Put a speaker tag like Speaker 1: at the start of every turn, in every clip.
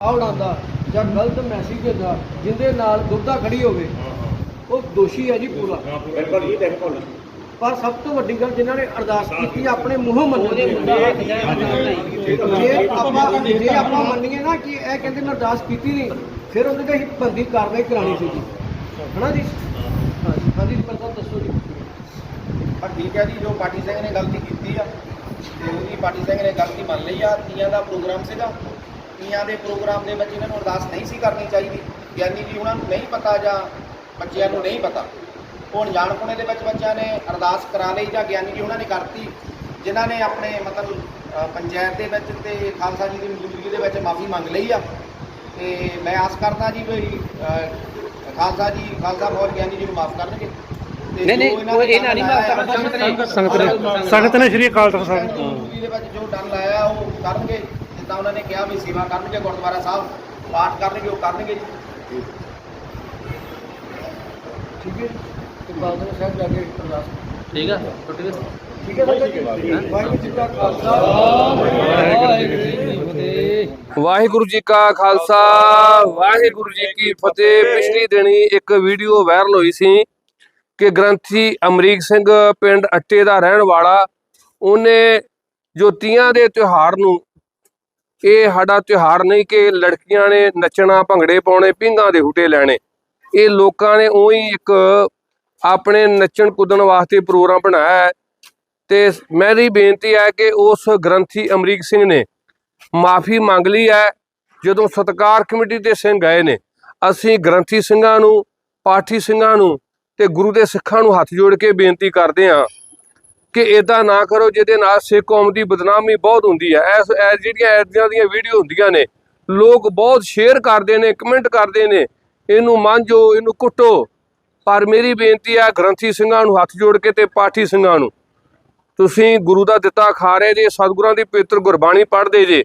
Speaker 1: ਆ ਉਡਾਉਂਦਾ ਜਾਂ ਗਲਤ ਮੈਸੇਜ ਦਿੰਦਾ ਜਿੰਦੇ ਨਾਲ ਦੁਬਦਾ ਖੜੀ ਹੋਵੇ। ਉਹ ਦੋਸ਼ੀ ਹੈ ਜੀ ਪੂਰਾ।
Speaker 2: ਬਿਲਕੁਲ ਜੀ ਬਿਲਕੁਲ
Speaker 1: ਪਰ ਸਭ ਤੋਂ ਵੱਡੀ ਗੱਲ ਜਿਨ੍ਹਾਂ ਨੇ ਅਰਦਾਸ ਕੀਤੀ ਆਪਣੇ ਮੂੰਹੋਂ ਮੰਨਦੇ ਜੇ ਆਪਾਂ ਜੇ ਆਪਾਂ ਮੰਨੀਏ ਨਾ ਕਿ ਇਹ ਕਹਿੰਦੇ ਮੈਂ ਅਰਦਾਸ ਕੀਤੀ ਨਹੀਂ ਫਿਰ ਉਹਦੇ ਤੇ ਬੰਦੀ ਕਾਰਵਾਈ ਕਰਾਣੀ ਸੀ ਜੀ ਹਨਾ ਜੀ? ਹਾਂਜੀ ਪ੍ਰਧਾਨ ਦੱਸੋ ਜੀ।
Speaker 3: ਪਰ ਠੀਕ ਹੈ ਜੀ ਜੋ ਪਾਟੀ ਸਿੰਘ ਨੇ ਗਲਤੀ ਕੀਤੀ ਆ ਤੇ ਉਹਦੀ ਪਾਟੀ ਸਿੰਘ ਨੇ ਗਲਤੀ ਮੰਨ ਲਈ ਆ ਤੀਆਂ ਦਾ ਪ੍ਰੋਗਰਾਮ ਸੀਗਾ। ਤੀਆਂ ਦੇ ਪ੍ਰੋਗਰਾਮ ਦੇ ਵਿੱਚ ਇਹਨਾਂ ਨੂੰ ਅਰਦਾਸ ਨਹੀਂ ਸੀ ਕਰਨੀ ਚਾਹੀਦੀ ਗਿਆਨੀ ਜੀ ਉਹਨਾਂ ਨੂੰ ਨਹੀਂ ਪਤਾ ਜਾਂ ਬੱਚਿਆਂ ਨੂੰ ਨਹੀਂ ਪਤਾ। ਉਹ ਅਣਜਾਣਪੁਣੇ ਦੇ ਵਿੱਚ ਬੱਚਿਆਂ ਨੇ ਅਰਦਾਸ ਕਰਾ ਲਈ ਜਾਂ ਗਿਆਨੀ ਜੀ ਉਹਨਾਂ ਨੇ ਕਰਤੀ, ਜਿਨ੍ਹਾਂ ਨੇ ਆਪਣੇ ਮਤਲਬ ਪੰਚਾਇਤ ਦੇ ਵਿੱਚ ਤੇ ਖਾਲਸਾ ਜੀ ਦੀ ਮੌਜੂਦਗੀ ਦੇ ਵਿੱਚ ਮਾਫੀ ਮੰਗ ਲਈ ਆ। ਤੇ ਮੈਂ ਆਸ ਕਰਦਾ ਜੀ ਵੀ ਖਾਲਸਾ ਜੀ, ਖਾਲਸਾ ਫੌਜ ਗਿਆਨੀ ਜੀ ਨੂੰ ਮਾਫ ਕਰਨਗੇ।
Speaker 4: ਨਹੀਂ, ਨਹੀਂ,
Speaker 3: ਜੋ
Speaker 4: ਉਹ ਇਹਨਾਂ ਨਹੀਂ ਮਾਫ਼
Speaker 3: ਲਾਇਆ
Speaker 4: ਕਰਨਾ, ਸੰਗਤ ਨੇ-
Speaker 5: ਸੰਗਤ ਨੇ। ਸੰਗਤ ਨੇ। ਸ਼੍ਰੀ ਅਕਾਲ ਤਖਤ ਸਾਹਿਬ।
Speaker 3: ਦੇ ਵਿੱਚ ਜੋ ਡਰ ਲਾਇਆ ਉਹ ਕਰਨਗੇ। ਜਿੱਦਾਂ ਉਹਨਾਂ ਨੇ ਕਿਹਾ ਵੀ ਸੇਵਾ ਕਰਨਗੇ ਗੁਰਦੁਆਰਾ ਸਾਹਿਬ ਪਾਠ ਕਰਨਗੇ ਉਹ ਕਰਨਗੇ ਜੀ।
Speaker 1: ਠੀਕ ਹੈ ਤੇ ਬਾਦਲ ਸਾਹਿਬ ਜਾ ਕੇ ਅਰਦਾਸ
Speaker 4: ਠੀਕ ਆ ਟੁੱਟ ਗਏ
Speaker 1: ਠੀਕ ਹੈ ਸਰ ਵਾਹਿਗੁਰੂ ਜੀ ਕਾ ਖਾਲਸਾ। ਵਾਹਿਗੁਰੂ ਜੀ ਕੀ ਫਤਿਹ।
Speaker 6: ਵਾਹਿਗੁਰੂ ਜੀ ਕਾ ਖਾਲਸਾ ਵਾਹਿਗੁਰੂ ਜੀ ਕੀ ਫਤਿਹ। ਪਿਛਲੀ ਦਿਨੀ ਇੱਕ ਵੀਡੀਓ ਵਾਇਰਲ ਹੋਈ ਸੀ। ਕਿ ਗ੍ਰੰਥੀ ਅਮਰੀਕ ਸਿੰਘ ਪਿੰਡ ਅੱਟੇ ਦਾ ਰਹਿਣ ਵਾਲਾ, ਉਹਨੇ ਜੋ ਤੀਆਂ ਦੇ ਤਿਉਹਾਰ ਨੂੰ, ਇਹ ਸਾਡਾ ਤਿਉਹਾਰ ਨਹੀਂ ਕਿ ਲੜਕੀਆਂ ਨੇ ਨੱਚਣਾ, ਭੰਗੜੇ ਪਾਉਣੇ, ਪਿੰਗਾਂ ਦੇ ਹੁਟੇ ਲੈਣੇ। ਇਹ ਲੋਕਾਂ ਨੇ ਉਹੀ ਇੱਕ ਆਪਣੇ ਨੱਚਣ ਕੁੱਦਣ ਵਾਸਤੇ ਪ੍ਰੋਗਰਾਮ ਬਣਾਇਆ ਹੈ। ਤੇ ਮੇਰੀ ਬੇਨਤੀ ਹੈ ਕਿ ਉਸ ਗ੍ਰੰਥੀ ਅਮਰੀਕ ਸਿੰਘ ਨੇ ਮਾਫੀ ਮੰਗ ਲਈ ਹੈ। ਜਦੋਂ ਸਤਕਾਰ ਕਮੇਟੀ ਦੇ ਸਿੰਘ ਗਏ ਨੇ, ਅਸੀਂ ਗ੍ਰੰਥੀ ਸਿੰਘਾਂ ਨੂੰ, ਪਾਠੀ ਸਿੰਘਾਂ ਨੂੰ ਤੇ ਗੁਰੂ ਦੇ ਸਿੱਖਾਂ ਨੂੰ ਹੱਥ ਜੋੜ ਕੇ ਬੇਨਤੀ ਕਰਦੇ ਹਾਂ ਕਿ ਇਦਾਂ ਨਾ ਕਰੋ, ਜਿਹਦੇ ਨਾਲ ਸਿੱਖ ਕੌਮ ਦੀ ਬਦਨਾਮੀ ਬਹੁਤ ਹੁੰਦੀ ਹੈ। ਐਸ ਐ ਜਿਹੜੀਆਂ ਐਦਾਂ ਦੀਆਂ ਵੀਡੀਓ ਹੁੰਦੀਆਂ ਨੇ, ਲੋਕ ਬਹੁਤ ਸ਼ੇਅਰ ਕਰਦੇ ਨੇ, ਕਮੈਂਟ ਕਰਦੇ ਨੇ, ਇਹਨੂੰ ਮੰਨਜੋ ਇਹਨੂੰ ਕੁੱਟੋ। ਪਰ ਮੇਰੀ ਬੇਨਤੀ ਹੈ ਗ੍ਰੰਥੀ ਸਿੰਘਾਂ ਨੂੰ ਹੱਥ ਜੋੜ ਕੇ ਤੇ ਪਾਠੀ ਸਿੰਘਾਂ ਨੂੰ। ਤੁਸੀਂ ਗੁਰੂ ਦਾ ਦਿੱਤਾ ਖਾ ਰਹੇ ਜੇ, ਸਤਿਗੁਰਾਂ ਦੀ ਪਵਿੱਤਰ ਗੁਰਬਾਣੀ ਪੜ੍ਹਦੇ ਜੇ,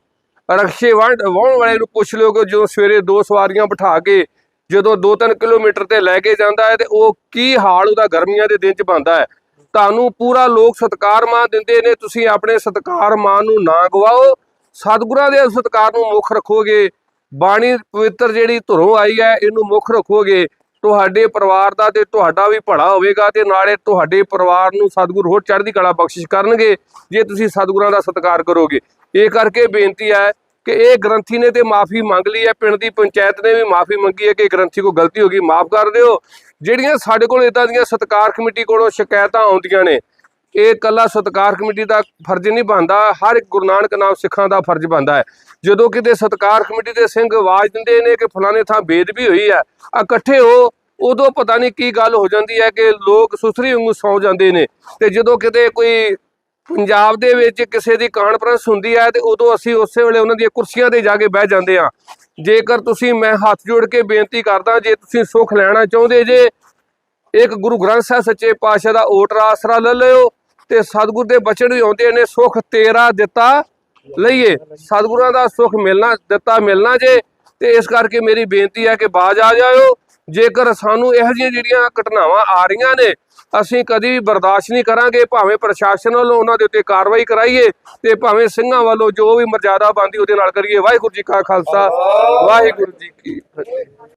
Speaker 6: ਰਕਸ਼ੇ ਵੰਡ ਵਾਹੁਣ ਵਾਲੇ ਨੂੰ ਪੁੱਛ ਲਿਓ ਕਿ ਜਦੋਂ ਸਵੇਰੇ ਦੋ ਸਵਾਰੀਆਂ ਬਿਠਾ ਕੇ ਜਦੋਂ 2-3 ਕਿਲੋਮੀਟਰ ਤੇ ਲੈ ਕੇ ਜਾਂਦਾ ਹੈ ਤੇ ਉਹ ਕੀ ਹਾਲ ਉਹਦਾ ਗਰਮੀਆਂ ਦੇ ਦਿਨ ਚ ਬੰਦਾ ਹੈ। ਤੁਹਾਨੂੰ ਪੂਰਾ ਲੋਕ ਸਤਕਾਰ ਮਾਨ ਦਿੰਦੇ ਨੇ, ਤੁਸੀਂ ਆਪਣੇ ਸਤਕਾਰ ਮਾਨ ਨੂੰ ਨਾ ਗਵਾਓ। ਸਤਿਗੁਰਾਂ ਦੇ ਸਤਕਾਰ ਨੂੰ ਮੁੱਖ ਰੱਖੋਗੇ। ਬਾਣੀ ਪਵਿੱਤਰ ਜਿਹੜੀ ਧੁਰੋਂ ਆਈ ਹੈ, ਇਹਨੂੰ ਮੁੱਖ ਰੱਖੋਗੇ। ਤੁਹਾਡੇ ਪਰਿਵਾਰ ਦਾ ਤੇ ਤੁਹਾਡਾ ਵੀ ਭਲਾ ਹੋਵੇਗਾ ਤੇ ਨਾਲੇ ਤੁਹਾਡੇ ਪਰਿਵਾਰ ਨੂੰ ਸਤਿਗੁਰ ਹੋਰ ਚੜ੍ਹਦੀ ਕਲਾ ਬਖਸ਼ਿਸ਼ ਕਰਨਗੇ, ਜੇ ਤੁਸੀਂ ਸਤਿਗੁਰਾਂ ਦਾ ਸਤਿਕਾਰ ਕਰੋਗੇ। ਇਹ ਕਰਕੇ ਬੇਨਤੀ ਹੈ ਕਿ ਇਹ ਗ੍ਰੰਥੀ ਨੇ ਤੇ ਮਾਫੀ ਮੰਗ ਲਈ ਹੈ, ਪਿੰਡ ਦੀ ਪੰਚਾਇਤ ਨੇ ਵੀ ਮਾਫੀ ਮੰਗੀ ਹੈ ਕਿ ਗ੍ਰੰਥੀ ਕੋ ਗਲਤੀ ਹੋ ਗਈ, ਮਾਫ ਕਰ ਦਿਓ। ਜਿਹੜੀਆਂ ਸਾਡੇ ਕੋਲ ਇਦਾਂ ਦੀਆਂ ਸਤਕਾਰ ਕਮੇਟੀ ਕੋਲੋਂ ਸ਼ਿਕਾਇਤਾਂ ਆਉਂਦੀਆਂ ਨੇ, ਇਹ ਕੱਲਾ ਸਤਕਾਰ ਕਮੇਟੀ ਦਾ ਫਰਜ਼ ਨਹੀਂ ਬਣਦਾ, ਹਰ ਇੱਕ ਗੁਰੂ ਨਾਨਕ ਨਾਮ ਸਿੱਖਾਂ ਦਾ ਫਰਜ਼ ਬਣਦਾ ਹੈ। ਜਦੋਂ ਕਿਤੇ ਸਤਕਾਰ ਕਮੇਟੀ ਦੇ ਸਿੰਘ ਆਵਾਜ਼ ਦਿੰਦੇ ਨੇ ਕਿ ਫਲਾਣੇ ਥਾਂ ਬੇਦਬੀ ਹੋਈ ਹੈ, ਇਕੱਠੇ ਹੋ, ਉਦੋਂ ਪਤਾ ਨਹੀਂ ਕੀ ਗੱਲ ਹੋ ਜਾਂਦੀ ਹੈ ਕਿ ਲੋਕ ਸੁਸਰੀ ਵਾਂਗੂ ਸੌ ਜਾਂਦੇ ਨੇ। ਤੇ ਜਦੋਂ ਕਿਤੇ ਕੋਈ ਪੰਜਾਬ ਦੇ ਵਿੱਚ ਕਿਸੇ ਦੀ ਕਾਨਫਰੰਸ ਹੁੰਦੀ ਹੈ ਤੇ ਉਦੋਂ ਅਸੀਂ ਉਸੇ ਵੇਲੇ ਉਹਨਾਂ ਦੀਆਂ ਕੁਰਸੀਆਂ ਤੇ ਜਾ ਕੇ ਬਹਿ ਜਾਂਦੇ ਆ ਜੇਕਰ ਤੁਸੀਂ ਮੈਂ ਹੱਥ ਜੋੜ ਕੇ ਬੇਨਤੀ ਕਰਦਾ, ਜੇ ਤੁਸੀਂ ਸੁੱਖ ਲੈਣਾ ਚਾਹੁੰਦੇ ਜੇ, ਇੱਕ ਗੁਰੂ ਗ੍ਰੰਥ ਸਾਹਿਬ ਸੱਚੇ ਪਾਤਸ਼ਾਹ ਦਾ ਓਟ ਆਸਰਾ ਲੈ ਲਿਓ ਤੇ ਸਤਿਗੁਰ ਦੇ ਬਚਨ ਵੀ ਆਉਂਦੇ ਨੇ, ਸੁੱਖ ਤੇਰਾ ਦਿੱਤਾ ਲਈਏ। ਸਤਿਗੁਰਾਂ ਦਾ ਸੁੱਖ ਮਿਲਣਾ, ਦਿੱਤਾ ਮਿਲਣਾ ਜੇ, ਤੇ ਇਸ ਕਰਕੇ ਮੇਰੀ ਬੇਨਤੀ ਹੈ ਕਿ ਬਾਜ ਆ ਜਾਇਓ। ਜੇਕਰ ਸਾਨੂੰ ਇਹੋ ਜਿਹੀਆਂ ਜਿਹੜੀਆਂ ਘਟਨਾਵਾਂ ਆ ਰਹੀਆਂ ਨੇ ਅਸੀਂ ਕਦੀ ਵੀ ਬਰਦਾਸ਼ਤ ਨਹੀਂ ਕਰਾਂਗੇ ਭਾਵੇਂ ਪ੍ਰਸ਼ਾਸਨ ਵੱਲੋਂ ਉਹਨਾਂ ਦੇ ਉੱਤੇ ਕਾਰਵਾਈ ਕਰਾਈਏ ਤੇ ਭਾਵੇਂ ਸਿੰਘਾਂ ਵੱਲੋਂ ਜੋ ਵੀ ਮਰਜ਼ਾਦਾ ਬੰਦੀ ਉਹਦੇ ਨਾਲ ਕਰੀਏ। ਵਾਹਿਗੁਰੂ ਜੀ ਕਾ ਖਾਲਸਾ ਵਾਹਿਗੁਰੂ ਜੀ ਕੀ ਫਤਿਹ।